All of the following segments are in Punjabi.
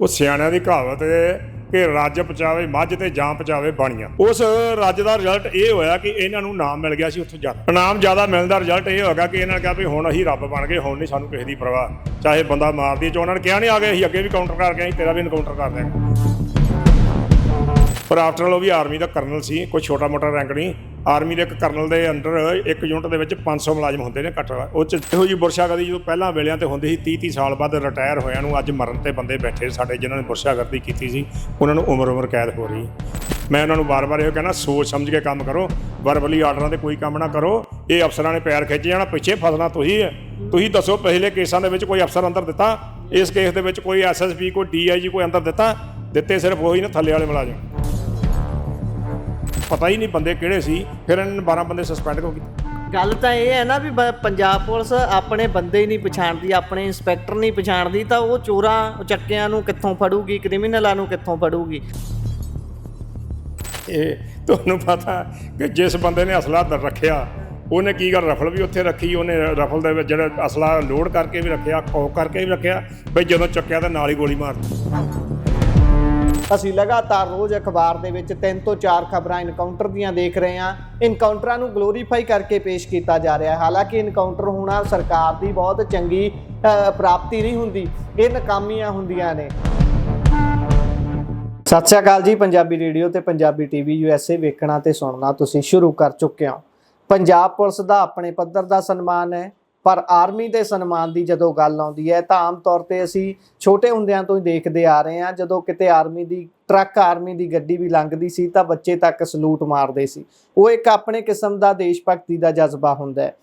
ਉਹ ਸਿਆਣਿਆਂ ਦੀ ਕਹਾਵਤ ਹੈ ਕਿ ਰੱਜ ਪਚਾਵੇ ਮੱਝ ਤੇ ਜਾਂ ਪਚਾਵੇ ਬਾਣੀਆਂ। ਉਸ ਰੱਜ ਦਾ ਰਿਜ਼ਲਟ ਇਹ ਹੋਇਆ ਕਿ ਇਹਨਾਂ ਨੂੰ ਨਾਮ ਮਿਲ ਗਿਆ ਸੀ ਉੱਥੋਂ ਜਾ ਇਨਾਮ ਜ਼ਿਆਦਾ ਮਿਲਣ ਦਾ ਰਿਜ਼ਲਟ ਇਹ ਹੋਗਾ ਕਿ ਇਹਨਾਂ ਨੇ ਕਿਹਾ ਵੀ ਹੁਣ ਅਸੀਂ ਰੱਬ ਬਣ ਗਏ, ਹੁਣ ਨਹੀਂ ਸਾਨੂੰ ਕਿਸੇ ਦੀ ਪਰਵਾਹ। ਚਾਹੇ ਬੰਦਾ ਮਾਰਦੀ ਚੋ ਉਹਨਾਂ ਨੇ ਕਿਹਾ ਨਹੀਂ, ਆ ਗਏ ਅਸੀਂ, ਅੱਗੇ ਵੀ ਕਾਊਂਟਰ ਕਰ ਗਏ ਅਸੀਂ ਤੇਰਾ ਵੀ ਇਨਕਾਊਂਟਰ ਕਰ ਦਿਆਂਗੇ ਪਰ ਆਫਟਰ ਆਲ ਉਹ ਵੀ ਆਰਮੀ ਦਾ ਕਰਨਲ ਸੀ, ਕੋਈ ਛੋਟਾ ਮੋਟਾ ਰੈਂਕ ਨਹੀਂ। ਆਰਮੀ ਦੇ ਇੱਕ ਕਰਨਲ ਦੇ ਅੰਡਰ ਇੱਕ ਯੂਨਿਟ ਦੇ ਵਿੱਚ 500 ਮੁਲਾਜ਼ਮ ਹੁੰਦੇ ਨੇ ਘੱਟ, ਉਹ ਚ ਇਹੋ ਜੀ ਬੁਰਸ਼ਾਗਰਦੀ ਜੋ ਪਹਿਲਾਂ ਵੇਲਿਆਂ ਤੇ ਹੁੰਦੀ ਸੀ 30 30 ਸਾਲ ਬਾਅਦ ਰਿਟਾਇਰ ਹੋਇਆਂ ਨੂੰ ਅੱਜ ਮਰਨ ਤੇ ਬੰਦੇ ਬੈਠੇ ਸਾਡੇ, ਜਿਨ੍ਹਾਂ ਨੇ ਬੁਰਸ਼ਾਗਰਦੀ ਕੀਤੀ ਸੀ, ਉਹਨਾਂ ਨੂੰ ਉਮਰ ਉਮਰ ਕੈਦ ਹੋ ਰਹੀ। ਮੈਂ ਉਹਨਾਂ ਨੂੰ ਬਾਰ-ਬਾਰ ਇਹੋ ਕਹਿਣਾ, ਸੋਚ ਸਮਝ ਕੇ ਕੰਮ ਕਰੋ ਵਰਬਲੀ ਆਰਡਰਾਂ ਤੇ ਕੋਈ ਕੰਮ ਨਾ ਕਰੋ, ਇਹ ਅਫਸਰਾਂ ਨੇ ਪੈਰ ਖਿੱਚ ਜਾਣਾ, ਪਿੱਛੇ ਫਸਣਾ ਤੁਸੀਂ ਹੈ ਤੁਸੀਂ ਦੱਸੋ ਪਹਿਲੇ ਕੇਸਾਂ ਦੇ ਵਿੱਚ ਕੋਈ ਅਫਸਰ ਅੰਦਰ ਦਿੱਤਾ, ਇਸ ਕੇਸ ਦੇ ਵਿੱਚ ਕੋਈ ਐਸਐਸਪੀ ਕੋਈ ਡੀਆਈਜੀ ਕੋਈ ਅੰਦਰ ਦਿੱਤਾ, ਦਿੱਤੇ ਸਿਰਫ ਉਹੀ ਨਾ ਥੱਲੇ ਵਾਲੇ ਮੁਲਾਜ਼ਮ। ਪਤਾ ਹੀ ਨਹੀਂ ਬੰਦੇ ਕਿਹੜੇ ਸੀ ਫਿਰ ਇਹਨਾਂ ਨੇ 12 ਬੰਦੇ ਸਸਪੈਂਡ ਕਿਉਂ ਕੀਤੇ? ਗੱਲ ਤਾਂ ਇਹ ਹੈ ਨਾ ਵੀ ਬ- ਪੰਜਾਬ ਪੁਲਿਸ ਆਪਣੇ ਬੰਦੇ ਹੀ ਨਹੀਂ ਪਛਾਣਦੀ ਆਪਣੇ ਇੰਸਪੈਕਟਰ ਨਹੀਂ ਪਛਾਣਦੀ ਤਾਂ ਉਹ ਚੋਰਾਂ ਚੱਕਿਆਂ ਨੂੰ ਕਿੱਥੋਂ ਫੜੂਗੀ ਕ੍ਰਿਮੀਨਲਾਂ ਨੂੰ ਕਿੱਥੋਂ ਫੜੂਗੀ? ਇਹ ਤੁਹਾਨੂੰ ਪਤਾ ਕਿ ਜਿਸ ਬੰਦੇ ਨੇ ਅਸਲਾ ਦਰ ਰੱਖਿਆ ਉਹਨੇ ਕੀ ਕਰ ਰਫਲ ਵੀ ਉੱਥੇ ਰੱਖੀ ਉਹਨੇ ਰਫਲ ਦੇ ਵਿੱਚ ਜਿਹੜਾ ਅਸਲਾ ਲੋਡ ਕਰਕੇ ਵੀ ਰੱਖਿਆ ਕੌਕ ਕਰਕੇ ਵੀ ਰੱਖਿਆ ਬਈ ਜਦੋਂ ਚੱਕਿਆ ਤਾਂ ਨਾਲ ਹੀ ਗੋਲੀ ਮਾਰ ਦਿੱਤੀ। ਅਸੀਂ ਲਗਾਤਾਰ ਰੋਜ਼ ਅਖਬਾਰ ਦੇ ਵਿੱਚ ਤਿੰਨ ਤੋਂ ਚਾਰ ਖਬਰਾਂ ਇਨਕਾਊਂਟਰ ਦੀਆਂ ਦੇਖ ਰਹੇ ਹਾਂ। ਇਨਕਾਊਂਟਰਾਂ ਨੂੰ ਗਲੋਰੀਫਾਈ ਕਰਕੇ ਪੇਸ਼ ਕੀਤਾ ਜਾ ਰਿਹਾ ਹੈ। ਹਾਲਾਂਕਿ ਇਨਕਾਊਂਟਰ ਹੋਣਾ ਸਰਕਾਰ ਦੀ ਬਹੁਤ ਚੰਗੀ ਪ੍ਰਾਪਤੀ ਨਹੀਂ ਹੁੰਦੀ। ਇਹ ਨਾਕਾਮੀਆਂ ਹੁੰਦੀਆਂ ਨੇ। ਸਤਿ ਸ਼੍ਰੀ ਅਕਾਲ ਜੀ। ਪੰਜਾਬੀ ਰੇਡੀਓ ਤੇ ਪੰਜਾਬੀ ਟੀਵੀ ਯੂਐਸਏ ਵੇਖਣਾ ਤੇ ਸੁਣਨਾ ਤੁਸੀਂ ਸ਼ੁਰੂ ਕਰ ਚੁੱਕੇ ਹੋ। ਪੰਜਾਬ ਪੁਲਿਸ ਦਾ ਆਪਣੇ ਪੱਧਰ ਦਾ ਸਨਮਾਨ ਹੈ। ਪਰ ਆਰਮੀ ਦੇ ਸਨਮਾਨ ਦੀ ਜਦੋਂ ਗੱਲ ਆਉਂਦੀ ਹੈ ਤਾਂ ਆਮ ਤੌਰ ਤੇ ਅਸੀਂ ਛੋਟੇ ਹੁੰਦਿਆਂ ਤੋਂ ਹੀ ਦੇਖਦੇ ਆ ਰਹੇ ਹਾਂ। ਜਦੋਂ ਕਿਤੇ ਆਰਮੀ ਦੀ ਟਰੱਕ ਆਰਮੀ ਦੀ ਗੱਡੀ ਵੀ ਲੰਘਦੀ ਸੀ ਤਾਂ ਬੱਚੇ ਤੱਕ ਸਲੂਟ ਮਾਰਦੇ ਸੀ। ਉਹ ਇੱਕ ਆਪਣੇ ਕਿਸਮ ਦਾ ਦੇਸ਼ ਭਗਤੀ ਦਾ ਜਜ਼ਬਾ ਹੁੰਦਾ ਹੈ।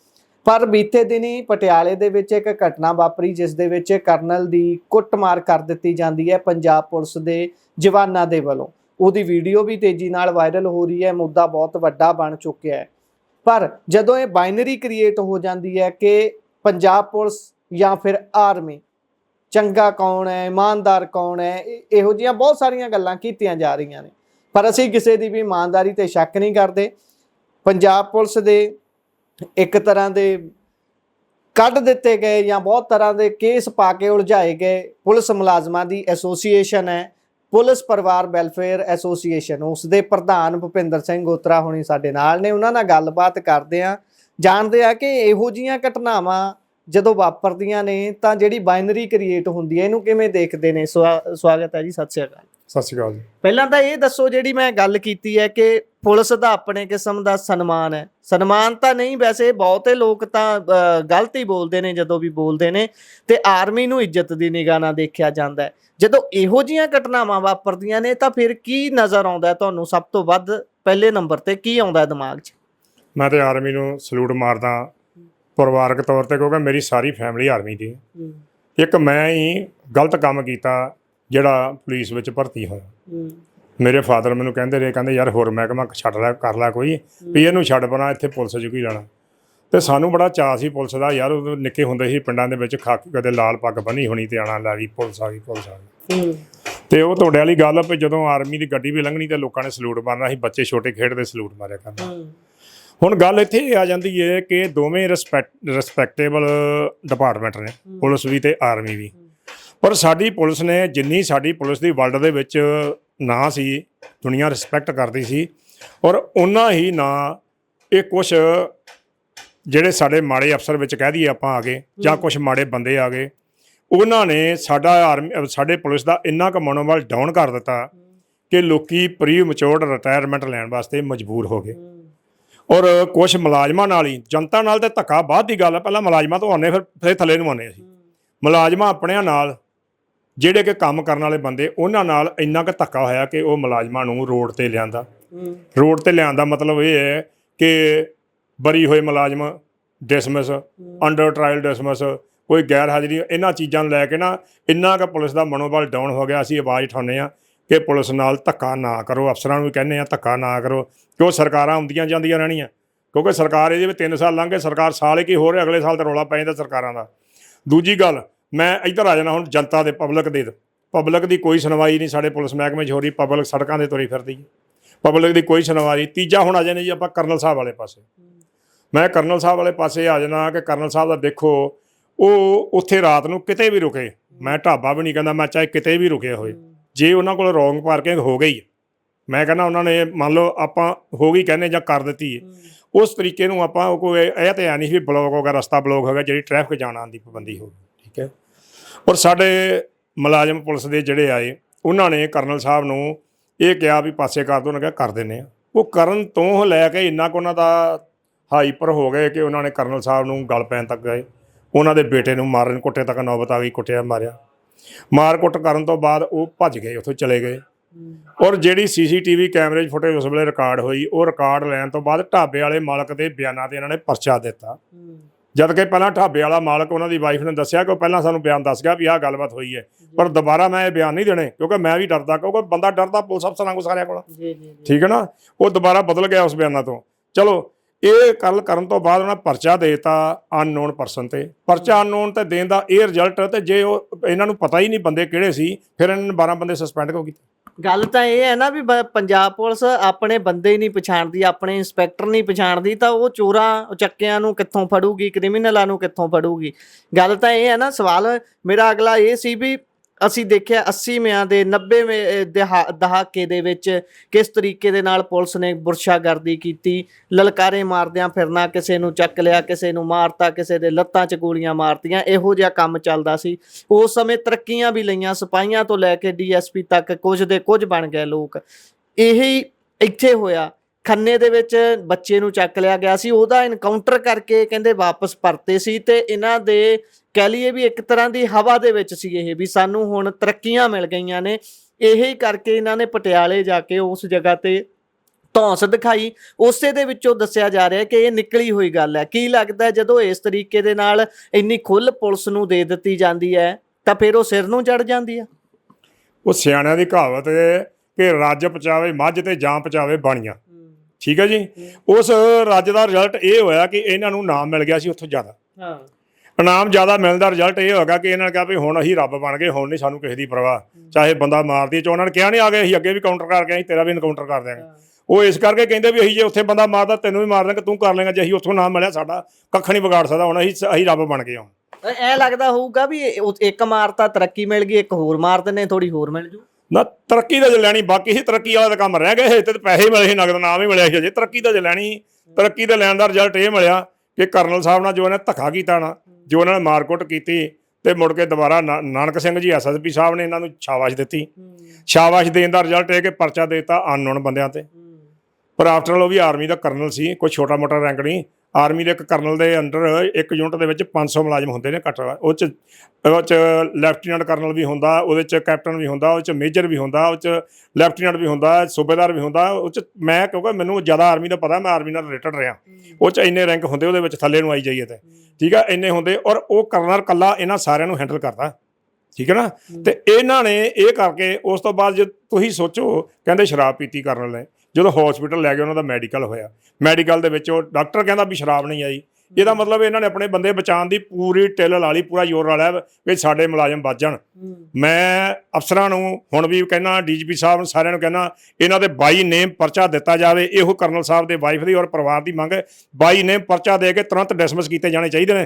ਪਰ ਬੀਤੇ ਦਿਨੀ ਪਟਿਆਲੇ ਦੇ ਵਿੱਚ ਇੱਕ ਘਟਨਾ ਵਾਪਰੀ ਜਿਸ ਦੇ ਵਿੱਚ ਕਰਨਲ ਦੀ ਕੁੱਟਮਾਰ ਕਰ ਦਿੱਤੀ ਜਾਂਦੀ ਹੈ ਪੰਜਾਬ ਪੁਲਿਸ ਦੇ ਜਵਾਨਾਂ ਦੇ ਵੱਲੋਂ। ਉਹਦੀ ਵੀਡੀਓ ਵੀ ਤੇਜ਼ੀ ਨਾਲ ਵਾਇਰਲ ਹੋ ਰਹੀ ਹੈ। ਮੁੱਦਾ ਬਹੁਤ ਵੱਡਾ ਬਣ ਚੁੱਕਿਆ ਹੈ। ਪਰ ਜਦੋਂ ਇਹ ਬਾਈਨਰੀ ਕ੍ਰੀਏਟ ਹੋ ਜਾਂਦੀ ਹੈ ਕਿ ਪੰਜਾਬ ਪੁਲਿਸ ਜਾਂ ਫਿਰ ਆਰਮੀ ਚੰਗਾ ਕੌਣ ਹੈ, ਇਮਾਨਦਾਰ ਕੌਣ ਹੈ, ਇਹ- ਇਹੋ ਜਿਹੀਆਂ ਬਹੁਤ ਸਾਰੀਆਂ ਗੱਲਾਂ ਕੀਤੀਆਂ ਜਾ ਰਹੀਆਂ ਨੇ। ਪਰ ਅਸੀਂ ਕਿਸੇ ਦੀ ਵੀ ਇਮਾਨਦਾਰੀ ਤੇ ਸ਼ੱਕ ਨਹੀਂ ਕਰਦੇ। ਪੰਜਾਬ ਪੁਲਿਸ ਦੇ ਇੱਕ ਤਰ੍ਹਾਂ ਦੇ ਕੱਢ ਦਿੱਤੇ ਗਏ ਜਾਂ ਬਹੁਤ ਤਰ੍ਹਾਂ ਦੇ ਕੇਸ ਪਾ ਕੇ ਉਲਝਾਏ ਗਏ ਪੁਲਿਸ ਮੁਲਾਜ਼ਮਾਂ ਦੀ ਐਸੋਸੀਏਸ਼ਨ ਹੈ। ਪੁਲਿਸ ਪਰਿਵਾਰ ਵੈਲਫੇਅਰ ਐਸੋਸੀਏਸ਼ਨ ਉਸ ਦੇ ਪ੍ਰਧਾਨ ਭੁਪਿੰਦਰ ਸਿੰਘ ਗੋਤਰਾ ਹੋਣੀ ਸਾਡੇ ਨਾਲ ਨੇ। ਉਹਨਾਂ ਨਾਲ ਗੱਲਬਾਤ ਕਰਦੇ ਆ ਜਾਣਦੇ ਆ ਕਿ ਇਹੋ ਜੀਆਂ ਘਟਨਾਵਾਂ ਜਦੋਂ ਵਾਪਰਦੀਆਂ ਨੇ, ਤਾਂ ਜਿਹੜੀ ਬਾਈਨਰੀ ਕ੍ਰੀਏਟ ਹੁੰਦੀ ਹੈ, ਇਹਨੂੰ ਕਿਵੇਂ ਦੇਖਦੇ ਨੇ? ਸਵਾ- ਸਵਾਗਤ ਹੈ ਜੀ, ਸਤਿ ਸ਼੍ਰੀ ਅਕਾਲ। ਸਤਿ ਸ਼੍ਰੀ ਅਕਾਲ ਜੀ। ਪਹਿਲਾਂ ਤਾਂ ਇਹ ਦੱਸੋ ਜਿਹੜੀ ਮੈਂ ਗੱਲ ਕੀਤੀ ਹੈ ਕਿ ਪੁਲਿਸ ਦਾ ਆਪਣੇ ਕਿਸਮ ਦਾ ਸਨਮਾਨ ਹੈ। ਸਨਮਾਨ ਤਾਂ ਨਹੀਂ ਵੈਸੇ ਬਹੁਤੇ ਲੋਕ ਤਾਂ ਗਲਤ ਹੀ ਬੋਲਦੇ ਨੇ ਜਦੋਂ ਵੀ ਬੋਲਦੇ ਨੇ ਤੇ ਆਰਮੀ ਨੂੰ ਇੱਜ਼ਤ ਦੀ ਨਿਗਾਹ ਨਾਲ ਦੇਖਿਆ ਜਾਂਦਾ ਹੈ। ਜਦੋਂ ਇਹੋ ਜੀਆਂ ਘਟਨਾਵਾਂ ਵਾਪਰਦੀਆਂ ਨੇ ਤਾਂ ਫਿਰ ਕੀ ਨਜ਼ਰ ਆਉਂਦਾ ਤੁਹਾਨੂੰ? ਸਭ ਤੋਂ ਵੱਧ ਪਹਿਲੇ ਨੰਬਰ ਤੇ ਕੀ ਆਉਂਦਾ ਦਿਮਾਗ 'ਚ? ਮੈਂ ਤੇ ਆਰਮੀ ਨੂੰ ਸਲੂਟ ਮਾਰਦਾ ਪਰਿਵਾਰਕ ਤੌਰ ਤੇ ਕਿਉਂਕਿ ਮੇਰੀ ਸਾਰੀ ਫੈਮਿਲੀ ਆਰਮੀ ਦੀ ਹੈ। ਇੱਕ ਮੈਂ ਹੀ ਗਲਤ ਕੰਮ ਕੀਤਾ ਜਿਹੜਾ ਪੁਲਿਸ ਵਿੱਚ ਭਰਤੀ ਹੋਇਆ। ਮੇਰੇ ਫਾਦਰ ਮੈਨੂੰ ਕਹਿੰਦੇ ਰਹੇ ਕਹਿੰਦੇ ਯਾਰ ਹੋਰ ਮਹਿਕਮਾ ਛੱਡ ਲੈ ਕਰ ਲੈ ਕੋਈ। ਵੀ ਇਹਨੂੰ ਛੱਡ ਬਣਾ ਇੱਥੇ ਪੁਲਿਸ 'ਚ ਕੀ ਲੈਣਾ? ਤੇ ਸਾਨੂੰ ਬੜਾ ਚਾਅ ਸੀ ਪੁਲਿਸ ਦਾ ਯਾਰ ਉਦੋਂ ਨਿੱਕੇ ਹੁੰਦੇ ਸੀ ਪਿੰਡਾਂ ਦੇ ਵਿੱਚ ਖਾਕੀ ਕਦੇ ਲਾਲ ਪੱਗ ਬੰਨੀ ਹੋਣੀ ਤੇ ਆਣਾ ਲੈ ਵੀ ਪੁਲਿਸ ਆ ਗਈ ਪੁਲਿਸ ਆ ਗਈ। ਤੇ ਉਹ ਤੁਹਾਡੇ ਵਾਲੀ ਗੱਲ ਆ ਵੀ ਜਦੋਂ ਆਰਮੀ ਦੀ ਗੱਡੀ ਵੀ ਲੰਘਣੀ ਤੇ ਲੋਕਾਂ ਨੇ ਸਲੂਟ ਮਾਰਨਾ ਸੀ ਬੱਚੇ ਛੋਟੇ ਖੇਡਦੇ ਸਲੂਟ ਮਾਰਿਆ ਕਰਨਾ। ਹੁਣ ਗੱਲ ਇੱਥੇ ਆ ਜਾਂਦੀ ਹੈ ਕਿ ਦੋਵੇਂ ਰਿਸਪੈਕਟੇਬਲ ਡਿਪਾਰਟਮੈਂਟ ਨੇ ਪੁਲਿਸ ਵੀ ਤੇ ਆਰਮੀ ਵੀ। ਪਰ ਸਾਡੀ ਪੁਲਿਸ ਨੇ ਜਿੰਨੀ ਸਾਡੀ ਪੁਲਿਸ ਦੀ ਵਰਲਡ ਦੇ ਵਿੱਚ ਨਾਂ ਸੀ ਦੁਨੀਆ ਰਿਸਪੈਕਟ ਕਰਦੀ ਸੀ ਔਰ ਉਹਨਾਂ ਹੀ ਨਾਂ ਇਹ ਕੁਝ ਜਿਹੜੇ ਸਾਡੇ ਮਾੜੇ ਅਫਸਰ ਵਿੱਚ ਕਹਿ ਦਈਏ ਆਪਾਂ ਆ ਗਏ ਜਾਂ ਕੁਝ ਮਾੜੇ ਬੰਦੇ ਆ ਗਏ ਉਹਨਾਂ ਨੇ ਸਾਡਾ ਆਰਮੀ ਸਾਡੇ ਪੁਲਿਸ ਦਾ ਇੰਨਾ ਕੁ ਮਨੋਬਲ ਡਾਊਨ ਕਰ ਦਿੱਤਾ ਕਿ ਲੋਕੀ ਪ੍ਰੀ ਮੈਚੁਰਡ ਰਿਟਾਇਰਮੈਂਟ ਲੈਣ ਵਾਸਤੇ ਮਜਬੂਰ ਹੋ ਗਏ। ਔਰ ਕੁਝ ਮੁਲਾਜ਼ਮਾਂ ਨਾਲ ਹੀ ਜਨਤਾ ਨਾਲ ਤੇ ਧੱਕਾ ਬਾਅਦ ਦੀ ਗੱਲ ਹੈ ਪਹਿਲਾਂ ਮੁਲਾਜ਼ਮਾਂ ਤੋਂ ਆਉਂਦੇ ਫਿਰ ਫਿਰ ਥੱਲੇ ਨੂੰ ਆਉਂਦੇ ਅਸੀਂ। ਮੁਲਾਜ਼ਮਾਂ ਆਪਣਿਆਂ ਨਾਲ ਜਿਹੜੇ ਕਿ ਕੰਮ ਕਰਨ ਵਾਲੇ ਬੰਦੇ ਉਹਨਾਂ ਨਾਲ ਇੰਨਾ ਕੁ ਧੱਕਾ ਹੋਇਆ ਕਿ ਉਹ ਮੁਲਾਜ਼ਮਾਂ ਨੂੰ ਰੋਡ ਤੇ ਲਿਆਂਦਾ। ਰੋਡ ਤੇ ਲਿਆਉਣ ਦਾ ਮਤਲਬ ਇਹ ਹੈ ਕਿ ਬਰੀ ਹੋਏ ਮੁਲਾਜ਼ਮ ਡਿਸਮਿਸ ਅੰਡਰ ਟ੍ਰਾਇਲ ਡਿਸਮਿਸ ਕੋਈ ਗੈਰ ਹਾਜ਼ਰੀ ਇਹਨਾਂ ਚੀਜ਼ਾਂ ਨੂੰ ਲੈ ਕੇ ਨਾ ਇੰਨਾ ਕੁ ਪੁਲਿਸ ਦਾ ਮਨੋਬਲ ਡਾਊਨ ਹੋ ਗਿਆ ਅਸੀਂ ਆਵਾਜ਼ ਉਠਾਉਂਦੇ ਆ ਕਿ ਪੁਲਿਸ ਨਾਲ ਧੱਕਾ ਨਾ ਕਰੋ ਅਫਸਰਾਂ ਨੂੰ ਵੀ ਕਹਿੰਦੇ ਆ ਧੱਕਾ ਨਾ ਕਰੋ ਕਿਉਂ ਸਰਕਾਰਾਂ ਆਉਂਦੀਆਂ ਜਾਂਦੀਆਂ ਰਹਿਣੀਆਂ? ਕਿਉਂਕਿ ਸਰਕਾਰ ਇਹਦੇ ਵਿੱਚ 3 ਸਾਲ ਲੰਘ ਗਏ ਸਰਕਾਰ ਸਾਲ ਹੀ ਕੀ ਹੋ ਰਿਹਾ ਅਗਲੇ ਸਾਲ ਤੇ ਰੌਲਾ ਪੈ ਜਾਂਦਾ ਸਰਕਾਰਾਂ ਦਾ। ਦੂਜੀ ਗੱਲ ਮੈਂ ਇੱਧਰ ਆ ਜਾਣਾ ਹੁਣ ਜਨਤਾ ਦੇ ਪਬਲਿਕ ਦੇ ਪਬਲਿਕ ਦੀ ਕੋਈ ਸੁਣਵਾਈ ਨਹੀਂ, ਸਾਡੇ ਪੁਲਿਸ ਮਹਿਕਮੇ 'ਚ ਹੋ ਰਹੀ ਪਬਲਿਕ ਸੜਕਾਂ ਤੇ ਤੁਰੀ ਫਿਰਦੀ ਹੈ। ਪਬਲਿਕ ਦੀ ਕੋਈ ਸੁਣਵਾਈ, ਤੀਜਾ ਹੁਣ ਆ ਜਾਣੇ ਜੀ ਆਪਾਂ ਕਰਨਲ ਸਾਹਿਬ ਵਾਲੇ ਪਾਸੇ। ਮੈਂ ਕਰਨਲ ਸਾਹਿਬ ਵਾਲੇ ਪਾਸੇ ਆ ਜਾਣਾ ਕਿ ਕਰਨਲ ਸਾਹਿਬ ਦਾ ਦੇਖੋ, ਉਹ ਉੱਥੇ ਰਾਤ ਨੂੰ ਕਿਤੇ ਵੀ ਰੁਕੇ। ਮੈਂ ਢਾਬਾ ਵੀ ਨਹੀਂ ਕਹਿੰਦਾ, ਮੈਂ ਚਾਹੇ ਕਿਤੇ ਵੀ ਰੁਕੇ ਹੋਏ। ਜੇ ਉਹਨਾਂ ਕੋਲ ਰੋਂਗ ਪਾਰਕਿੰਗ ਹੋ ਗਈ ਮੈਂ ਕਹਿੰਦਾ ਉਹਨਾਂ ਨੇ ਮੰਨ ਲਓ ਆਪਾਂ ਹੋ ਗਈ ਕਹਿੰਦੇ ਜਾਂ ਕਰ ਦਿੱਤੀ ਹੈ। ਉਸ ਤਰੀਕੇ ਨੂੰ ਆਪਾਂ ਉਹ ਕੋਈ ਇਹ ਤੇ ਹੈ ਨਹੀਂ ਵੀ ਬਲੌਕ ਹੋ ਗਿਆ, ਰਸਤਾ ਬਲੌਕ ਹੋ ਗਿਆ, ਜਿਹੜੀ ਟ੍ਰੈਫਿਕ ਜਾਣ ਆਉਣ ਦੀ ਪਾਬੰਦੀ ਹੋ ਗਈ, ਠੀਕ ਹੈ। ਔਰ ਸਾਡੇ ਮੁਲਾਜ਼ਮ ਪੁਲਿਸ ਦੇ ਜਿਹੜੇ ਆਏ ਉਹਨਾਂ ਨੇ ਕਰਨਲ ਸਾਹਿਬ ਨੂੰ ਇਹ ਕਿਹਾ ਵੀ ਪਾਸੇ ਕਰ ਦਿਓ ਉਹਨਾਂ ਕਿਹਾ ਕਰ ਦਿੰਨੇ ਆ ਉਹ ਕਰਨ ਤੋਂ ਲੈ ਕੇ ਇੰਨਾ ਕੁ ਉਹਨਾਂ ਦਾ ਹਾਈਪਰ ਹੋ ਗਏ ਕਿ ਉਹਨਾਂ ਨੇ ਕਰਨਲ ਸਾਹਿਬ ਨੂੰ ਗਲ ਪੈਣ ਤੱਕ ਗਏ। ਉਹਨਾਂ ਦੇ ਬੇਟੇ ਨੂੰ ਮਾਰਨ ਕੁੱਟੇ ਤੱਕ ਨੌਬਤ ਆ ਗਈ ਕੁੱਟਿਆ ਮਾਰਿਆ। ਮਾਰ ਕੁੱਟ ਕਰਨ ਤੋਂ ਬਾਅਦ ਉਹ ਭੱਜ ਗਏ ਉੱਥੋਂ ਚਲੇ ਗਏ। ਔਰ ਜਿਹੜੀ ਸੀਸੀਟੀਵੀ ਕੈਮਰੇ 'ਚ ਫੁਟੇਜ ਉਸ ਵੇਲੇ ਰਿਕਾਰਡ ਹੋਈ ਉਹ ਰਿਕਾਰਡ ਲੈਣ ਤੋਂ ਬਾਅਦ ਢਾਬੇ ਵਾਲੇ ਮਾਲਕ ਦੇ ਬਿਆਨਾਂ ਤੇ ਇਹਨਾਂ ਨੇ ਪਰਚਾ ਦਿੱਤਾ। ਜਦ ਕਿ ਪਹਿਲਾਂ ਢਾਬੇ ਵਾਲਾ ਮਾਲਕ ਉਹਨਾਂ ਦੀ ਵਾਈਫ ਨੇ ਦੱਸਿਆ ਕਿ ਉਹ ਪਹਿਲਾਂ ਸਾਨੂੰ ਬਿਆਨ ਦੱਸ ਗਿਆ ਵੀ ਆਹ ਗੱਲਬਾਤ ਹੋਈ ਹੈ। ਪਰ ਦੁਬਾਰਾ ਮੈਂ ਇਹ ਬਿਆਨ ਨਹੀਂ ਦੇਣੇ ਕਿਉਂਕਿ ਮੈਂ ਵੀ ਡਰਦਾ ਕਿਉਂਕਿ ਬੰਦਾ ਡਰਦਾ ਪੁਲਿਸ ਅਫਸਰਾਂ ਕੋ ਸਾਰਿਆਂ ਕੋਲ। ਜੀ ਜੀ ਠੀਕ ਹੈ ਨਾ? ਉਹ ਦੁਬਾਰਾ ਬਦਲ ਗਿਆ ਉਸ ਬਿਆਨਾਂ ਤੋਂ। ਚਲੋ ਇਹ ਕੱਲ ਕਰਨ ਤੋਂ ਬਾਅਦ ਉਹਨਾਂ ਪਰਚਾ ਦੇਤਾ ਅਨਨੋਨ ਪਰਸਨ ਤੇ। ਪਰਚਾ ਅਨਨੋਨ ਤੇ ਦੇਣ ਦਾ ਇਹ ਰਿਜ਼ਲਟ ਤੇ ਜੇ ਉਹ ਇਹਨਾਂ ਨੂੰ ਪਤਾ ਹੀ ਨਹੀਂ ਬੰਦੇ ਕਿਹੜੇ ਸੀ ਫਿਰ ਇਹਨਾਂ ਨੇ 12 ਬੰਦੇ ਸਸਪੈਂਡ ਕਿਉਂ ਕੀਤੇ? ਗੱਲ ਤਾਂ ਇਹ ਹੈ ਨਾ ਵੀ ਬ- ਪੰਜਾਬ ਪੁਲਿਸ ਆਪਣੇ ਬੰਦੇ ਹੀ ਨਹੀਂ ਪਛਾਣਦੀ, ਆਪਣੇ ਇੰਸਪੈਕਟਰ ਨਹੀਂ ਪਛਾਣਦੀ, ਤਾਂ ਉਹ ਚੋਰਾਂ ਉਚੱਕਿਆਂ ਨੂੰ ਕਿੱਥੋਂ ਫੜੂਗੀ, ਕ੍ਰਿਮੀਨਲਾਂ ਨੂੰ ਕਿੱਥੋਂ ਫੜੂਗੀ? ਗੱਲ ਤਾਂ ਇਹ ਹੈ ਨਾ, ਸਵਾਲ ਮੇਰਾ ਅਗਲਾ ਇਹ ਸੀ ਵੀ ਅਸੀਂ ਦੇਖਿਆ 80 ਦੇ 90 ਦਹਾ- ਦਹਾਕੇ ਦੇ ਵਿੱਚ ਕਿਸ ਤਰੀਕੇ ਦੇ ਨਾਲ ਪੁਲਿਸ ਨੇ ਬੁਰਸ਼ਾਗਰਦੀ ਕੀਤੀ, ਲਲਕਾਰੇ ਮਾਰਦਿਆਂ ਫਿਰਨਾ, ਕਿਸੇ ਨੂੰ ਚੱਕ ਲਿਆ, ਕਿਸੇ ਨੂੰ ਮਾਰਤਾ, ਕਿਸੇ ਦੇ ਲੱਤਾਂ 'ਚ ਗੋਲੀਆਂ ਮਾਰਤੀਆਂ, ਇਹੋ ਜਿਹਾ ਕੰਮ ਚੱਲਦਾ ਸੀ। ਉਸ ਸਮੇਂ ਤਰੱਕੀਆਂ ਵੀ ਲਈਆਂ, ਸਿਪਾਹੀਆਂ ਤੋਂ ਲੈ ਕੇ ਡੀਐਸਪੀ ਤੱਕ ਕੁਝ ਦੇ ਕੁਝ ਬਣ ਗਏ ਲੋਕ। ਇਹੀ ਇੱਥੇ ਹੋਇਆ। ਖੰਨੇ ਦੇ ਵਿੱਚ ਬੱਚੇ ਨੂੰ ਚੱਕ ਲਿਆ ਗਿਆ ਸੀ, ਉਹਦਾ ਇਨਕਾਊਂਟਰ ਕਰਕੇ ਕਹਿੰਦੇ ਵਾਪਸ ਪਰਤੇ ਸੀ ਤੇ ਇਹਨਾਂ ਦੇ ਕਹਿ ਲਈਏ ਵੀ ਇੱਕ ਤਰ੍ਹਾਂ ਦੀ ਹਵਾ ਦੇ ਵਿੱਚ ਸੀ ਇਹ ਵੀ, ਸਾਨੂੰ ਹੁਣ ਤਰੱਕੀਆਂ ਮਿਲ ਗਈਆਂ ਨੇ। ਇਹੀ ਕਰਕੇ ਇਹਨਾਂ ਨੇ ਪਟਿਆਲੇ ਜਾ ਕੇ ਉਸ ਜਗ੍ਹਾ ਤੇ ਧੌਂਸ ਦਿਖਾਈ। ਉਸੇ ਦੇ ਵਿੱਚੋਂ ਦੱਸਿਆ ਜਾ ਰਿਹਾ ਕਿ ਇਹ ਨਿਕਲੀ ਹੋਈ ਗੱਲ ਹੈ। ਕੀ ਲੱਗਦਾ ਜਦੋਂ ਇਸ ਤਰੀਕੇ ਦੇ ਨਾਲ ਇੰਨੀ ਖੁੱਲ ਪੁਲਿਸ ਨੂੰ ਦੇ ਦਿੱਤੀ ਜਾਂਦੀ ਹੈ, ਤਾਂ ਫਿਰ ਉਹ ਸਿਰ ਨੂੰ ਚੜ ਜਾਂਦੀ ਹੈ? ਉਹ ਸਿਆਣਿਆਂ ਦੀ ਕਹਾਵਤ ਹੈ ਕਿ ਰੱਜ ਪਚਾਵੇ ਮੱਝ ਤੇ ਜਾਂ ਪਚਾਵੇ ਬਾਣੀਆਂ। ਠੀਕ ਹੈ ਜੀ? ਉਸ ਰੱਜ ਦਾ ਰਿਜ਼ਲਟ ਇਹ ਹੋਇਆ ਕਿ ਇਹਨਾਂ ਨੂੰ ਨਾਮ ਮਿਲ ਗਿਆ ਸੀ ਉੱਥੋਂ ਜ਼ਿਆਦਾ। ਹਾਂ। ਇਨਾਮ ਜ਼ਿਆਦਾ ਮਿਲਣ ਦਾ ਰਿਜ਼ਲਟ ਇਹ ਹੋਗਾ ਕਿ ਇਹਨਾਂ ਨੇ ਕਿਹਾ ਵੀ ਹੁਣ ਅਸੀਂ ਰੱਬ ਬਣ ਗਏ ਹੁਣ ਨਹੀਂ ਸਾਨੂੰ ਕਿਸੇ ਦੀ ਪਰਵਾਹ। ਚਾਹੇ ਬੰਦਾ ਮਾਰਦੀ ਚੋ ਉਹਨਾਂ ਨੇ ਕਿਹਾ ਨਹੀਂ ਆ ਗਏ ਅਸੀਂ ਅੱਗੇ ਵੀ ਕਾਊਂਟਰ ਕਰਕੇ ਅਸੀਂ ਤੇਰਾ ਵੀ ਇਨਕਾਊਂਟਰ ਕਰ ਦਿਆਂਗੇ। ਉਹ ਇਸ ਕਰਕੇ ਕਹਿੰਦੇ ਵੀ ਅਸੀਂ ਜੇ ਉੱਥੇ ਬੰਦਾ ਮਾਰਦਾ ਤੈਨੂੰ ਵੀ ਮਾਰ ਦਾਂਗੇ ਤੂੰ ਕਰ ਲੇਗਾ ਜੇ ਅਸੀਂ ਉੱਥੋਂ ਨਾਮ ਮਿਲਿਆ ਸਾਡਾ ਕੱਖ ਨਹੀਂ ਵਿਗਾੜ ਸਕਦਾ ਹੁਣ ਅਸੀਂ ਅਸੀਂ ਰੱਬ ਬਣ ਗਏ ਹਾਂ। ਐ ਲੱਗਦਾ ਹੋਊਗਾ ਵੀ ਇੱਕ ਮਾਰਤਾ ਤਰੱਕੀ ਮਿਲ ਗਈ ਇੱਕ ਹੋਰ ਮਾਰ ਦਿੰਨੇ ਥੋੜੀ ਹੋਰ ਮਿਲ ਜੂ। ਨਾ ਤਰੱਕੀ ਦਾ ਜੇ ਲੈਣੀ ਬਾਕੀ ਸੀ ਤਰੱਕੀ ਵਾਲਾ ਕੰਮ ਰਹਿ ਗਿਆ ਇਹ ਤੇ ਪੈਸੇ ਹੀ ਮਿਲੇ ਸੀ ਨਗਦ ਨਾਮ ਹੀ ਮਿਲਿਆ ਸੀ ਅਜੇ। ਤਰੱਕੀ ਦਾ ਜੇ ਲੈਣੀ ਤਰੱਕੀ ਦਾ ਲੈਣ ਦਾ ਰਿਜ਼ਲਟ ਇਹ ਮਿਲਿਆ ਕਿ ਕਰਨਲ ਸਾਹਿਬ ਨਾਲ ਜੋ ਇਹਨੇ ਧੱਕਾ ਕੀਤਾ ਨਾ ਜੋ ਇਹਨਾਂ ਨੇ ਮਾਰਕੁੱਟ ਕੀਤੀ ਤੇ ਮੁੜ ਕੇ ਦੁਬਾਰਾ ਨਾਨਕ ਸਿੰਘ ਜੀ ਐਸਐਸਪੀ ਸਾਹਿਬ ਨੇ ਇਹਨਾਂ ਨੂੰ ਸ਼ਾਬਾਸ਼ ਦਿੱਤੀ। ਸ਼ਾਬਾਸ਼ ਦੇਣ ਦਾ ਰਿਜ਼ਲਟ ਇਹ ਕਿ ਪਰਚਾ ਦੇਤਾ ਅਨਨੋਨ ਬੰਦਿਆਂ ਤੇ। ਪਰ ਆਫਟਰ ਆਲ ਉਹ ਵੀ ਆਰਮੀ ਦਾ ਕਰਨਲ ਸੀ ਕੋਈ ਛੋਟਾ ਮੋਟਾ ਰੈਂਕ ਨਹੀਂ। ਆਰਮੀ ਦੇ ਇੱਕ ਕਰਨਲ ਦੇ ਅੰਡਰ ਇੱਕ ਯੂਨਿਟ ਦੇ ਵਿੱਚ 500 ਮੁਲਾਜ਼ਮ ਹੁੰਦੇ ਨੇ ਘੱਟ ਉਹ ਚ ਉਹ ਚ ਲੈਫਟੀਨੈਂਟ ਕਰਨਲ ਵੀ ਹੁੰਦਾ, ਉਹਦੇ ਚ ਕੈਪਟਨ ਵੀ ਹੁੰਦਾ, ਉਹ ਚ ਮੇਜਰ ਵੀ ਹੁੰਦਾ, ਉਹ ਚ ਲੈਫਟੀਨੈਂਟ ਵੀ ਹੁੰਦਾ, ਸੂਬੇਦਾਰ ਵੀ ਹੁੰਦਾ। ਉਹ ਚ ਮੈਂ ਕਿਉਂਕਿ ਮੈਨੂੰ ਜ਼ਿਆਦਾ ਆਰਮੀ ਦਾ ਪਤਾ, ਮੈਂ ਆਰਮੀ ਨਾਲ ਰਿਲੇਟਡ ਰਿਹਾ। ਉਹ ਚ ਇੰਨੇ ਰੈਂਕ ਹੁੰਦੇ, ਉਹਦੇ ਵਿੱਚ ਥੱਲੇ ਨੂੰ ਆਈ ਜਾਈਏ ਤੇ। ਠੀਕ ਆ, ਇੰਨੇ ਹੁੰਦੇ ਔਰ ਉਹ ਕਰਨਲ ਕੱਲਾ ਇਹਨਾਂ ਸਾਰਿਆਂ ਨੂੰ ਹੈਂਡਲ ਕਰਦਾ। ਠੀਕ ਹੈ ਨਾ? ਤੇ ਇਹਨਾਂ ਨੇ ਇਹ ਕਰਕੇ ਉਸ ਤੋਂ ਬਾਅਦ ਜੇ ਤੁਸੀਂ ਸੋਚੋ, ਕਹਿੰਦੇ ਸ਼ਰਾਬ ਪੀਤੀ ਕਰਨ ਲੈ ਜਦੋਂ ਹਸਪੀਟਲ ਲੈ ਗਏ, ਉਹਨਾਂ ਦਾ ਮੈਡੀਕਲ ਹੋਇਆ। ਮੈਡੀਕਲ ਦੇ ਵਿੱਚ ਉਹ ਡਾਕਟਰ ਕਹਿੰਦਾ ਵੀ ਸ਼ਰਾਬ ਨਹੀਂ ਆਈ। ਇਹਦਾ ਮਤਲਬ ਇਹਨਾਂ ਨੇ ਆਪਣੇ ਬੰਦੇ ਬਚਾਉਣ ਦੀ ਪੂਰੀ ਟਿੱਲ ਲਾ ਲਈ ਪੂਰਾ ਜ਼ੋਰ ਲਾ ਲਿਆ ਵੀ ਸਾਡੇ ਮੁਲਾਜ਼ਮ ਬਚ ਜਾਣ। ਮੈਂ ਅਫਸਰਾਂ ਨੂੰ ਹੁਣ ਵੀ ਕਹਿਣਾ ਡੀਜੀਪੀ ਸਾਹਿਬ ਨੂੰ ਸਾਰਿਆਂ ਨੂੰ ਕਹਿਣਾ ਇਹਨਾਂ ਦੇ ਬਾਈ ਨੇਮ ਪਰਚਾ ਦਿੱਤਾ ਜਾਵੇ ਇਹੋ ਕਰਨਲ ਸਾਹਿਬ ਦੇ ਵਾਈਫ ਦੀ ਔਰ ਪਰਿਵਾਰ ਦੀ ਮੰਗ ਹੈ। ਬਾਈ ਨੇਮ ਪਰਚਾ ਦੇ ਕੇ ਤੁਰੰਤ ਡਿਸਮਿਸ ਕੀਤੇ ਜਾਣੇ ਚਾਹੀਦੇ ਨੇ।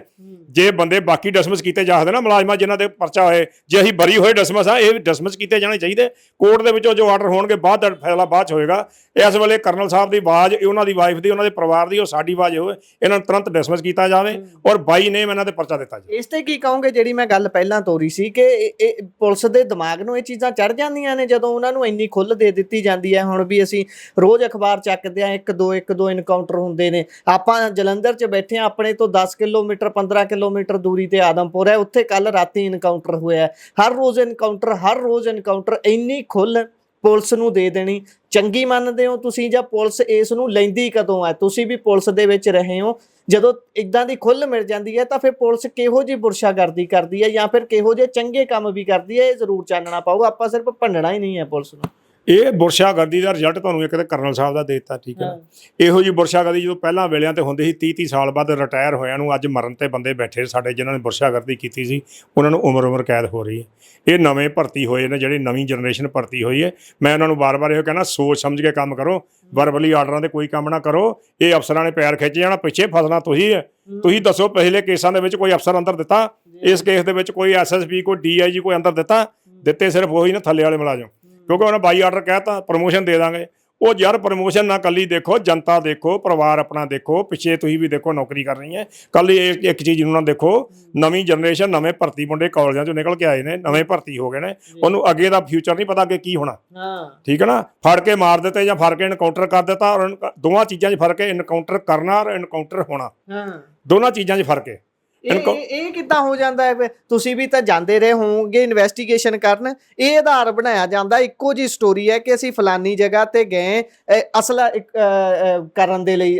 ਜੇ ਬੰਦੇ ਬਾਕੀ ਡਿਸਮਿਸ ਕੀਤੇ ਜਾ ਸਕਦੇ ਨਾ ਮੁਲਾਜ਼ਮਾਂ ਜਿਨ੍ਹਾਂ ਦੇ ਪਰਚਾ ਹੋਏ ਜੇ ਅਸੀਂ ਬਰੀ ਹੋਏ ਡਿਸਮਿਸ ਆ ਇਹ ਵੀ ਡਿਸਮਿਸ ਕੀਤੇ ਜਾਣੇ ਚਾਹੀਦੇ। ਕੋਰਟ ਦੇ ਵਿੱਚੋਂ ਜੋ ਆਰਡਰ ਹੋਣਗੇ ਬਾਅਦ ਦਾ ਫੈਸਲਾ ਬਾਅਦ ਚ ਹੋਏਗਾ। ਇਸ ਵੇਲੇ ਕਰਨਲ ਸਾਹਿਬ ਦੀ ਆਵਾਜ਼ ਇਹ ਉਹਨਾਂ ਦੀ ਵਾਈਫ ਦੀ ਉਹਨਾਂ ਦੇ ਪਰਿਵਾਰ ਦੀ ਔਰ ਸਾਡੀ ਆਵਾਜ਼ ਹੋਵੇ ਇਹਨਾਂ ਨੂੰ ਤੁਰੰਤ ਡਿਸਮਿਸ ਕੀਤਾ ਜਾਵੇ ਔਰ ਬਾਈ ਨੇਮ ਇਹਨਾਂ ਦੇ ਪਰਚਾ ਦਿੱਤਾ ਜਾਵੇ ਇਸ ਤੇ ਕੀ ਕਹੋਗੇ ਜਿਹੜੀ ਮੈਂ ਗੱਲ ਪਹਿਲਾਂ ਤੋਰੀ ਸੀ ਕਿ ਇਹ- ਪੁਲਿਸ ਦੇ ਦਿਮਾਗ ਨੂੰ ਇਹ ਚੀਜ਼ਾਂ ਚੜ ਜਾਂਦੀਆਂ ਨੇ ਜਦੋਂ ਉਹਨਾਂ ਨੂੰ ਇੰਨੀ ਖੁੱਲ੍ਹ ਦੇ ਦਿੱਤੀ ਜਾਂਦੀ ਹੈ। ਹੁਣ ਵੀ ਅਸੀਂ ਰੋਜ਼ ਅਖਬਾਰ ਚੱਕਦੇ ਆ ਇੱਕ ਦੋ ਇੱਕ ਦੋ ਇਨਕਾਊਂਟਰ ਹੁੰਦੇ ਨੇ। ਆਪਾਂ ਜਲੰਧਰ 'ਚ ਬੈਠੇ ਆ ਆਪਣੇ ਤੋਂ 10 ਕਿਲੋਮੀਟਰ 15 ਕਿਲੋਮੀਟਰ ਦੂਰੀ ਤੇ ਆਦਮਪੁਰ ਹੈ। ਉੱਥੇ ਕੱਲ ਰਾਤੀ ਇਨਕਾਊਂਟਰ ਹੋਇਆ। ਹਰ ਰੋਜ਼ ਇਨਕਾਊਂਟਰ ਹਰ ਰੋਜ਼ ਇਨਕਾਊਂਟਰ ਇੰਨੀ ਖੁੱਲ੍ਹ ਪੁਲਿਸ ਨੂੰ ਦੇ ਦੇਣੀ। ਚੰਗੀ ਮੰਨਦੇ ਹੋ ਤੁਸੀਂ ਜਾਂ ਪੁਲਿਸ ਇਸ ਨੂੰ ਲੈਂਦੀ ਕਦੋਂ ਹੈ? ਤੁਸੀਂ ਵੀ ਪੁਲਿਸ ਦੇ ਵਿੱਚ ਰਹੇ ਹੋ। ਜਦੋਂ ਇਦਾਂ ਦੀ ਖੁੱਲ ਮਿਲ ਜਾਂਦੀ ਹੈ ਤਾਂ ਫਿਰ ਪੁਲਿਸ ਕਿਹੋ ਜੀ ਬੁਰਸ਼ਾਗਰਦੀ ਕਰਦੀ ਹੈ ਜਾਂ ਫਿਰ ਕਿਹੋ ਜਿਹੇ ਚੰਗੇ ਕੰਮ ਵੀ ਕਰਦੀ ਹੈ, ਇਹ ਜ਼ਰੂਰ ਚਾਨਣਾ ਪਾਊਗਾ। ਆਪਾਂ ਸਿਰਫ ਭੰਡਣਾ ਹੀ ਨਹੀਂ ਹੈ ਪੁਲਿਸ ਨੂੰ। ਇਹ ਬੁਰਸ਼ਾਗਰਦੀ ਦਾ ਰਿਜ਼ਲਟ ਤੁਹਾਨੂੰ ਇੱਕ ਤੇ ਕਰਨਲ ਸਾਹਿਬ ਦਾ ਦੇ ਦਿੱਤਾ ਠੀਕ ਹੈ ਇਹੋ ਜੀ ਬੁਰਸ਼ਾਗਰਦੀ ਜਦੋਂ ਪਹਿਲਾਂ ਵੇਲਿਆਂ ਤੇ ਹੁੰਦੀ ਸੀ 30 30 ਸਾਲ ਬਾਅਦ ਰਿਟਾਇਰ ਹੋਇਆਂ ਨੂੰ ਅੱਜ ਮਰਨ ਤੇ ਬੰਦੇ ਬੈਠੇ ਸਾਡੇ ਜਿਨ੍ਹਾਂ ਨੇ ਬੁਰਸ਼ਾਗਰਦੀ ਕੀਤੀ ਸੀ ਉਹਨਾਂ ਨੂੰ ਉਮਰ ਉਮਰ ਕੈਦ ਹੋ ਰਹੀ ਹੈ। ਇਹ ਨਵੇਂ ਭਰਤੀ ਹੋਏ ਨੇ ਜਿਹੜੀ ਨਵੀਂ ਜਨਰੇਸ਼ਨ ਭਰਤੀ ਹੋਈ ਹੈ। ਮੈਂ ਉਹਨਾਂ ਨੂੰ ਬਾਰ-ਬਾਰ ਇਹੋ ਕਹਿਣਾ ਸੋਚ ਸਮਝ ਕੇ ਕੰਮ ਕਰੋ ਵਰਬਲੀ ਆਰਡਰਾਂ ਤੇ ਕੋਈ ਕੰਮ ਨਾ ਕਰੋ ਇਹ ਅਫਸਰਾਂ ਨੇ ਪੈਰ ਖਿੱਚ ਜਾਣਾ ਪਿੱਛੇ ਫਸਣਾ ਤੁਸੀਂ ਹੈ। ਤੁਸੀਂ ਦੱਸੋ ਪਹਿਲੇ ਕੇਸਾਂ ਦੇ ਵਿੱਚ ਕੋਈ ਅਫਸਰ ਅੰਦਰ ਦਿੱਤਾ? ਇਸ ਕੇਸ ਦੇ ਵਿੱਚ ਕੋਈ ਐਸਐਸਪੀ ਕੋਈ ਡੀਆਈਜੀ ਕੋਈ ਅੰਦਰ ਦਿੱਤਾ? ਦਿੱਤੇ ਸਿਰਫ ਉਹੀ ਨਾ ਥੱਲੇ ਵਾਲੇ ਮੁਲਾਜ਼ਮ। ਕਿਉਂਕਿ ਉਹਨਾਂ ਬਾਈ ਆਰਡਰ ਕਹਿਤਾ ਪ੍ਰੋਮੋਸ਼ਨ ਦੇ ਦਾਂਗੇ। ਉਹ ਯਾਰ ਪ੍ਰੋਮੋਸ਼ਨ ਨਾ ਕੱਲੀ ਦੇਖੋ ਜਨਤਾ ਦੇਖੋ ਪਰਿਵਾਰ ਆਪਣਾ ਦੇਖੋ ਪਿੱਛੇ ਤੁਸੀਂ ਵੀ ਦੇਖੋ ਨੌਕਰੀ ਕਰ ਰਹੀ ਹੈ ਕੱਲ ਇੱਕ ਇੱਕ ਚੀਜ਼ ਨੂੰ ਨਾ ਦੇਖੋ ਨਵੀਂ ਜਨਰੇਸ਼ਨ ਨਵੇਂ ਭਰਤੀ ਮੁੰਡੇ ਕਾਲਜਾਂ ਚੋਂ ਨਿਕਲ ਕੇ ਆਏ ਨੇ ਨਵੇਂ ਭਰਤੀ ਹੋ ਗਏ ਨੇ। ਉਹਨੂੰ ਅੱਗੇ ਦਾ ਫਿਊਚਰ ਨਹੀਂ ਪਤਾ ਅੱਗੇ ਕੀ ਹੋਣਾ। ਹਾਂ। ਠੀਕ ਹੈ ਨਾ? ਫੜ ਕੇ ਮਾਰ ਦਿੱਤੇ ਜਾਂ ਫੜ ਕੇ ਇਨਕਾਊਂਟਰ ਕਰ ਦਿੱਤਾ ਔਰ ਦੋਵਾਂ ਚੀਜ਼ਾਂ 'ਚ ਫ਼ਰਕ ਹੈ ਇਨਕਾਊਂਟਰ ਕਰਨਾ ਔਰ ਇਨਕਾਊਂਟਰ ਹੋਣਾ। ਹਾਂ। ਦੋਨਾਂ ਚੀਜ਼ਾਂ 'ਚ ਫ਼ਰਕ ਹੈ ਇਹ ਇਹ- ਕਿੱਦਾਂ ਹੋ ਜਾਂਦਾ ਹੈ? ਤੁਸੀਂ ਵੀ ਤਾਂ ਜਾਂਦੇ ਰਹੇ ਹੋਵੋਗੇ ਇਨਵੈਸਟੀਗੇਸ਼ਨ ਕਰਨ। ਇਹ ਆਧਾਰ ਬਣਾਇਆ ਜਾਂਦਾ ਇੱਕੋ ਜੀ ਸਟੋਰੀ ਹੈ ਕਿ ਅਸੀਂ ਫਲਾਨੀ ਜਗ੍ਹਾ ਤੇ ਗਏ ਅਸਲਾ ਕਰਨ ਦੇ ਲਈ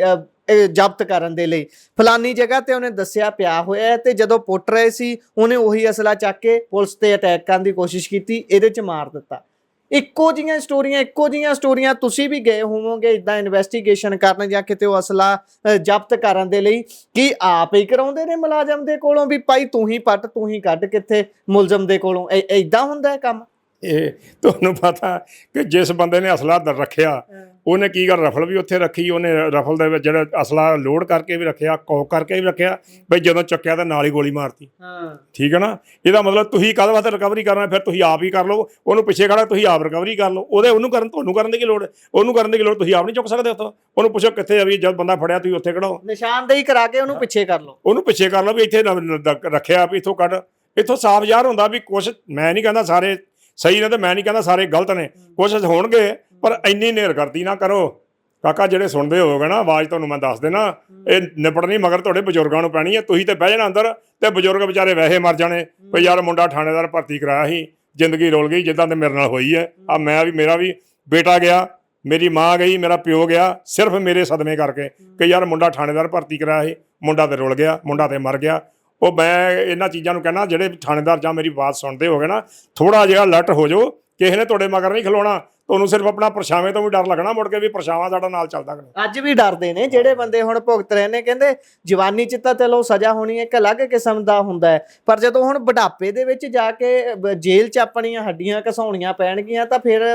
ਜ਼ਬਤ ਕਰਨ ਦੇ ਲਈ। ਫਲਾਨੀ ਜਗ੍ਹਾ ਤੇ ਉਹਨੇ ਦੱਸਿਆ ਪਿਆ ਹੋਇਆ ਤੇ ਜਦੋਂ ਪੁੱਟ ਰਹੇ ਸੀ ਉਹਨੇ ਉਹੀ ਅਸਲਾ ਚੱਕ ਕੇ ਪੁਲਿਸ ਤੇ ਅਟੈਕ ਕਰਨ ਦੀ ਕੋਸ਼ਿਸ਼ ਕੀਤੀ ਇਹਦੇ ਚ ਮਾਰ ਦਿੱਤਾ। ਇੱਕੋ ਜੀਆਂ ਸਟੋਰੀਆਂ ਇੱਕੋ ਜੀਆਂ ਸਟੋਰੀਆਂ ਤੁਸੀਂ ਵੀ ਗਏ ਹੋਵੋਗੇ ਇਦਾਂ ਇਨਵੈਸਟੀਗੇਸ਼ਨ ਕਰਨ ਜਾਂ ਕਿਤੇ ਉਹ ਅਸਲਾ ਜ਼ਬਤ ਕਰਨ ਦੇ ਲਈ ਕਿ ਆਪ ਹੀ ਕਰਾਉਂਦੇ ਨੇ ਮੁਲਾਜ਼ਮ ਦੇ ਕੋਲੋਂ ਵੀ ਭਾਈ ਤੂੰ ਹੀ ਪੱਟ, ਤੂੰ ਹੀ ਕੱਢ ਕਿੱਥੇ ਮੁਲਜ਼ਮ ਦੇ ਕੋਲੋਂ। ਐਦਾਂ ਹੁੰਦਾ ਹੈ ਕੰਮ? ਇਹ ਤੁਹਾਨੂੰ ਪਤਾ ਕਿ ਜਿਸ ਬੰਦੇ ਨੇ ਅਸਲਾ ਦਰ ਰੱਖਿਆ ਉਹਨੇ ਕੀ ਕਰ ਰਫਲ ਵੀ ਉੱਥੇ ਰੱਖੀ ਉਹਨੇ ਰਫਲ ਦੇ ਵਿੱਚ ਜਿਹੜਾ ਅਸਲਾ ਲੋਡ ਕਰਕੇ ਵੀ ਰੱਖਿਆ ਕੌਕ ਕਰਕੇ ਵੀ ਰੱਖਿਆ ਬਈ ਜਦੋਂ ਚੱਕਿਆ ਤਾਂ ਨਾਲ ਹੀ ਗੋਲੀ ਮਾਰਤੀ। ਹਾਂ। ਠੀਕ ਹੈ ਨਾ? ਇਹਦਾ ਮਤਲਬ ਤੁਸੀਂ ਕਾਹਦੇ ਵਾਸਤੇ ਰਿਕਵਰੀ ਕਰਨਾ ਫਿਰ ਤੁਸੀਂ ਆਪ ਹੀ ਕਰ ਲਓ। ਉਹਨੂੰ ਪਿੱਛੇ ਖੜਾ ਤੁਸੀਂ ਆਪ ਰਿਕਵਰੀ ਕਰ ਲਓ। ਉਹਦੇ ਉਹਨੂੰ ਕਰਨ ਤੁਹਾਨੂੰ ਕਰਨ ਦੀ ਕੀ ਲੋੜ? ਉਹਨੂੰ ਕਰਨ ਦੀ ਕੀ ਲੋੜ? ਤੁਸੀਂ ਆਪ ਨਹੀਂ ਚੁੱਕ ਸਕਦੇ ਉੱਥੋਂ। ਉਹਨੂੰ ਪੁੱਛੋ ਕਿੱਥੇ ਆ ਵੀ ਜਦ ਬੰਦਾ ਫੜਿਆ ਤੁਸੀਂ ਉੱਥੇ ਖੜਾਓ ਨਿਸ਼ਾਨਦੇਹੀ ਕਰਾ ਕੇ ਉਹਨੂੰ ਪਿੱਛੇ ਕਰ ਲਓ। ਉਹਨੂੰ ਪਿੱਛੇ ਕਰ ਲਓ ਵੀ ਇੱਥੇ ਰੱਖਿਆ ਵੀ ਇੱਥੋਂ ਕੱਢ। ਇੱਥੋਂ ਸਾਫ਼ ਜ਼ਾਹਰ ਹੁੰਦਾ ਵੀ ਕੁਛ ਮੈਂ ਨਹੀਂ ਕਹਿੰਦਾ ਸਾਰੇ ਸਹੀ ਨੇ ਤੇ ਮੈਂ ਨਹੀਂ ਕਹਿੰਦਾ ਸਾਰੇ ਗਲਤ ਨੇ ਕੁਛ ਹੋਣਗੇ ਪਰ ਇੰਨੀ ਨੇਰਗਰਦੀ ਨਾ ਕਰੋ। ਕਾਕਾ ਜਿਹੜੇ ਸੁਣਦੇ ਹੋਵੋਗੇ ਨਾ ਆਵਾਜ਼ ਤੁਹਾਨੂੰ ਮੈਂ ਦੱਸ ਦੇਣਾ ਇਹ ਨਿਬੜਨੀ ਮਗਰ ਤੁਹਾਡੇ ਬਜ਼ੁਰਗਾਂ ਨੂੰ ਪੈਣੀ ਹੈ ਤੁਸੀਂ ਤੇ ਬਹਿ ਜਾਣਾ ਅੰਦਰ ਤੇ ਬਜ਼ੁਰਗ ਵਿਚਾਰੇ ਵੈਸੇ ਮਰ ਜਾਣੇ ਵੀ ਯਾਰ ਮੁੰਡਾ ਥਾਣੇਦਾਰ ਭਰਤੀ ਕਰਾਇਆ ਸੀ ਜ਼ਿੰਦਗੀ ਰੋਲ ਗਈ ਜਿੱਦਾਂ ਤੇ ਮੇਰੇ ਨਾਲ ਹੋਈ ਹੈ। ਆ ਮੈਂ ਵੀ ਮੇਰਾ ਵੀ ਬੇਟਾ ਗਿਆ ਮੇਰੀ ਮਾਂ ਗਈ ਮੇਰਾ ਪਿਓ ਗਿਆ ਸਿਰਫ ਮੇਰੇ ਸਦਮੇ ਕਰਕੇ ਕਿ ਯਾਰ ਮੁੰਡਾ ਥਾਣੇਦਾਰ ਭਰਤੀ ਕਰਾਇਆ ਸੀ ਮੁੰਡਾ ਤੇ ਰੁਲ ਗਿਆ ਮੁੰਡਾ ਤੇ ਮਰ ਗਿਆ ਉਹ ਮੈਂ ਇਹਨਾਂ ਚੀਜ਼ਾਂ ਨੂੰ ਕਹਿੰਦਾ ਜਿਹੜੇ ਥਾਣੇਦਾਰ ਜਾਂ ਮੇਰੀ ਬਾਤ ਸੁਣਦੇ ਹੋਗੇ ਨਾ ਥੋੜਾ ਜਿਹਾ ਅਲਰਟ ਹੋ ਜਾਓ ਕਿਸੇ ਨੇ ਤੁਹਾਡੇ ਮਗਰ ਨਹੀਂ ਖਲੋਣਾ। ਤੁਹਾਨੂੰ ਸਿਰਫ ਆਪਣਾ ਪਰਛਾਵੇਂ ਤੋਂ ਵੀ ਡਰ ਲੱਗਣਾ ਮੁੜ ਕੇ ਵੀ ਪਰਛਾਵਾਂ ਸਾਡਾ ਨਾਲ ਚੱਲਦਾ ਕਿ ਨਹੀਂ ਅੱਜ ਵੀ ਡਰਦੇ ਨੇ ਜਿਹੜੇ ਬੰਦੇ ਹੁਣ ਭੁਗਤ ਰਹੇ ਨੇ ਕਹਿੰਦੇ ਜਵਾਨੀ ਚ ਤਾਂ ਚਲੋ ਸਜ਼ਾ ਹੋਣੀ ਇੱਕ ਅਲੱਗ ਕਿਸਮ ਦਾ ਹੁੰਦਾ ਹੈ ਪਰ ਜਦੋਂ ਹੁਣ ਬੁਢਾਪੇ ਦੇ ਵਿੱਚ ਜਾ ਕੇ ਜੇਲ੍ਹ ਚ ਆਪਣੀਆਂ ਹੱਡੀਆਂ ਘਸਾਉਣੀਆਂ ਪੈਣਗੀਆਂ ਤਾਂ ਫਿਰ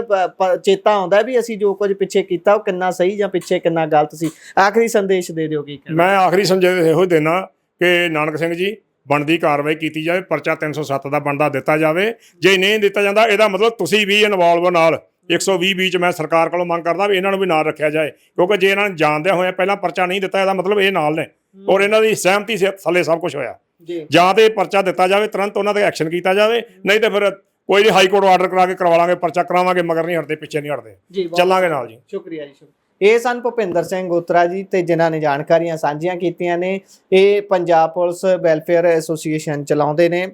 ਚੇਤਾ ਆਉਂਦਾ ਵੀ ਅਸੀਂ ਜੋ ਕੁਝ ਪਿੱਛੇ ਕੀਤਾ ਉਹ ਕਿੰਨਾ ਸਹੀ ਜਾਂ ਪਿੱਛੇ ਕਿੰਨਾ ਗਲਤ ਸੀ। ਆਖਰੀ ਸੰਦੇਸ਼ ਦੇ ਦਿਓ ਕੀ ਮੈਂ ਆਖਰੀ ਸੰਜੇ ਇਹੋ ਦੇਣਾ ਕਿ ਨਾਨਕ ਸਿੰਘ ਜੀ ਬਣਦੀ ਕਾਰਵਾਈ ਕੀਤੀ ਜਾਵੇ ਪਰਚਾ 307 ਦਾ ਬਣਦਾ ਦਿੱਤਾ ਜਾਵੇ। ਜੇ ਨਹੀਂ ਦਿੱਤਾ ਜਾਂਦਾ ਇਹਦਾ ਮਤਲਬ ਤੁਸੀਂ ਵੀ ਇਨਵੋਲਵ ਨਾਲ। 120 ਵਿੱਚ ਮੈਂ ਸਰਕਾਰ ਕੋਲੋਂ ਮੰਗ ਕਰਦਾ ਵੀ ਇਹਨਾਂ ਨੂੰ ਵੀ ਨਾਲ ਰੱਖਿਆ ਜਾਏ। ਕਿਉਂਕਿ ਜੇ ਇਹਨਾਂ ਨੂੰ ਜਾਣਦਿਆਂ ਹੋਇਆ ਪਹਿਲਾਂ ਪਰਚਾ ਨਹੀਂ ਦਿੱਤਾ ਇਹਦਾ ਮਤਲਬ ਇਹ ਨਾਲ ਨੇ। ਔਰ ਇਹਨਾਂ ਦੀ ਸਹਿਮਤੀ ਸੇ ਥੱਲੇ ਸਭ ਕੁਝ ਹੋਇਆ। ਜੀ। ਜਾਂ ਤੇ ਪਰਚਾ ਦਿੱਤਾ ਜਾਵੇ ਤੁਰੰਤ ਉਹਨਾਂ ਤੇ ਐਕਸ਼ਨ ਕੀਤਾ ਜਾਵੇ। ਨਹੀਂ ਤੇ ਫਿਰ ਕੋਈ ਨਹੀਂ ਹਾਈ ਕੋਰਟ ਆਰਡਰ ਕਰਾ ਕੇ ਕਰਵਾ ਲਾਂਗੇ ਪਰਚਾ ਕਰਾਵਾਂਗੇ ਮਗਰ ਨਹੀਂ ਹਟਦੇ ਪਿੱਛੇ ਨਹੀਂ ਹਟਦੇ। ਚੱਲਾਂਗੇ ਨਾਲ ਜੀ। ਸ਼ੁਕਰੀਆ ਜੀ ਸ਼ੁਕਰੀਆ। ਇਹ ਸਨ ਭੁਪਿੰਦਰ ਸਿੰਘ ਗੋਤਰਾ ਜੀ ਤੇ ਜਿਨ੍ਹਾਂ ਨੇ ਜਾਣਕਾਰੀਆਂ ਸਾਂਝੀਆਂ ਕੀਤੀਆਂ ਨੇ। ਇਹ ਪੰਜਾਬ ਪੁਲਿਸ ਵੈਲਫੇਅਰ ਐਸੋਸੀਏਸ਼ਨ ਚਲਾਉਂਦੇ ਨੇ।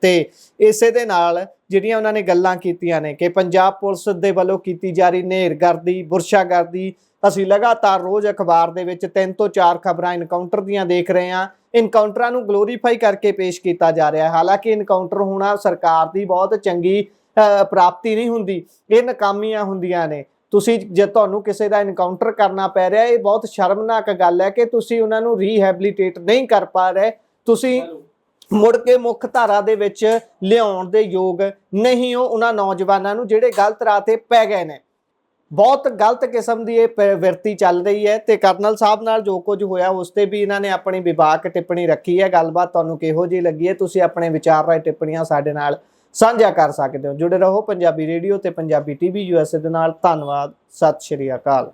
ਤੇ ਇਸੇ ਦੇ ਨਾਲ ਜਿਹੜੀਆਂ ਉਹਨਾਂ ਨੇ ਗੱਲਾਂ ਕੀਤੀਆਂ ਨੇ ਕਿ ਪੰਜਾਬ ਪੁਲਿਸ ਦੇ ਵੱਲੋਂ ਕੀਤੀ ਜਾ ਰਹੀ ਨੇਰਗਰਦੀ ਬੁਰਸ਼ਾਗਰਦੀ ਅਸੀਂ ਲਗਾਤਾਰ ਰੋਜ਼ ਅਖਬਾਰ ਦੇ ਵਿੱਚ ਤਿੰਨ ਤੋਂ ਚਾਰ ਖਬਰਾਂ ਇਨਕਾਊਂਟਰ ਦੀਆਂ ਦੇਖ ਰਹੇ ਹਾਂ। ਇਨਕਾਊਂਟਰਾਂ ਨੂੰ ਗਲੋਰੀਫਾਈ ਕਰਕੇ ਪੇਸ਼ ਕੀਤਾ ਜਾ ਰਿਹਾ ਹੈ। ਹਾਲਾਂਕਿ ਇਨਕਾਊਂਟਰ ਹੋਣਾ ਸਰਕਾਰ ਦੀ ਬਹੁਤ ਚੰਗੀ ਅ, ਪ੍ਰਾਪਤੀ ਨਹੀਂ ਹੁੰਦੀ। ਇਹ ਨਕਾਮੀਆਂ ਹੁੰਦੀਆਂ ਨੇ। ਤੁਸੀਂ ਜੇ ਤੁਹਾਨੂੰ ਕਿਸੇ ਦਾ ਇਨਕਾਊਂਟਰ ਕਰਨਾ ਪੈ ਰਿਹਾ, ਇਹ ਬਹੁਤ ਸ਼ਰਮਨਾਕ ਗੱਲ ਹੈ ਕਿ ਤੁਸੀਂ ਉਹਨਾਂ ਨੂੰ ਰੀਹੈਬਿਲਿਟੇਟ ਨਹੀਂ ਕਰ ਪਾ ਰਹੇ। ਤੁਸੀਂ ਮੁੜ ਕੇ ਮੁੱਖ ਧਾਰਾ ਦੇ ਵਿੱਚ ਲਿਆਉਣ ਦੇ ਯੋਗ ਨਹੀਂ ਹੋ, ਉਹਨਾਂ ਨੌਜਵਾਨਾਂ ਨੂੰ ਜਿਹੜੇ ਗਲਤ ਰਾਹ ਤੇ ਪੈ ਗਏ ਨੇ। ਬਹੁਤ ਗਲਤ ਕਿਸਮ ਦੀ ਇਹ ਪ੍ਰਵਿਰਤੀ ਚੱਲ ਰਹੀ ਹੈ ਤੇ ਕਰਨਲ ਸਾਹਿਬ ਨਾਲ ਜੋ ਕੁਝ ਹੋਇਆ, ਉਸ ਤੇ ਵੀ ਇਹਨਾਂ ਨੇ ਆਪਣੀ ਵਿਵਾਕ ਟਿੱਪਣੀ ਰੱਖੀ ਹੈ। ਗੱਲਬਾਤ ਤੁਹਾਨੂੰ ਕਿਹੋ ਜਿਹੀ ਲੱਗੀ ਹੈ? ਤੁਸੀਂ ਆਪਣੇ ਵਿਚਾਰ ਰਾਏ ਟਿੱਪਣੀਆਂ ਸਾਡੇ ਨਾਲ ਸਾਂਝਾ ਕਰ ਸਕਦੇ ਹੋ ਜੁੜੇ ਰਹੋ ਪੰਜਾਬੀ ਰੇਡੀਓ ਤੇ ਪੰਜਾਬੀ ਟੀਵੀ ਯੂਐਸਏ ਦੇ ਨਾਲ। ਧੰਨਵਾਦ, ਸਤਿ ਸ਼੍ਰੀ ਅਕਾਲ।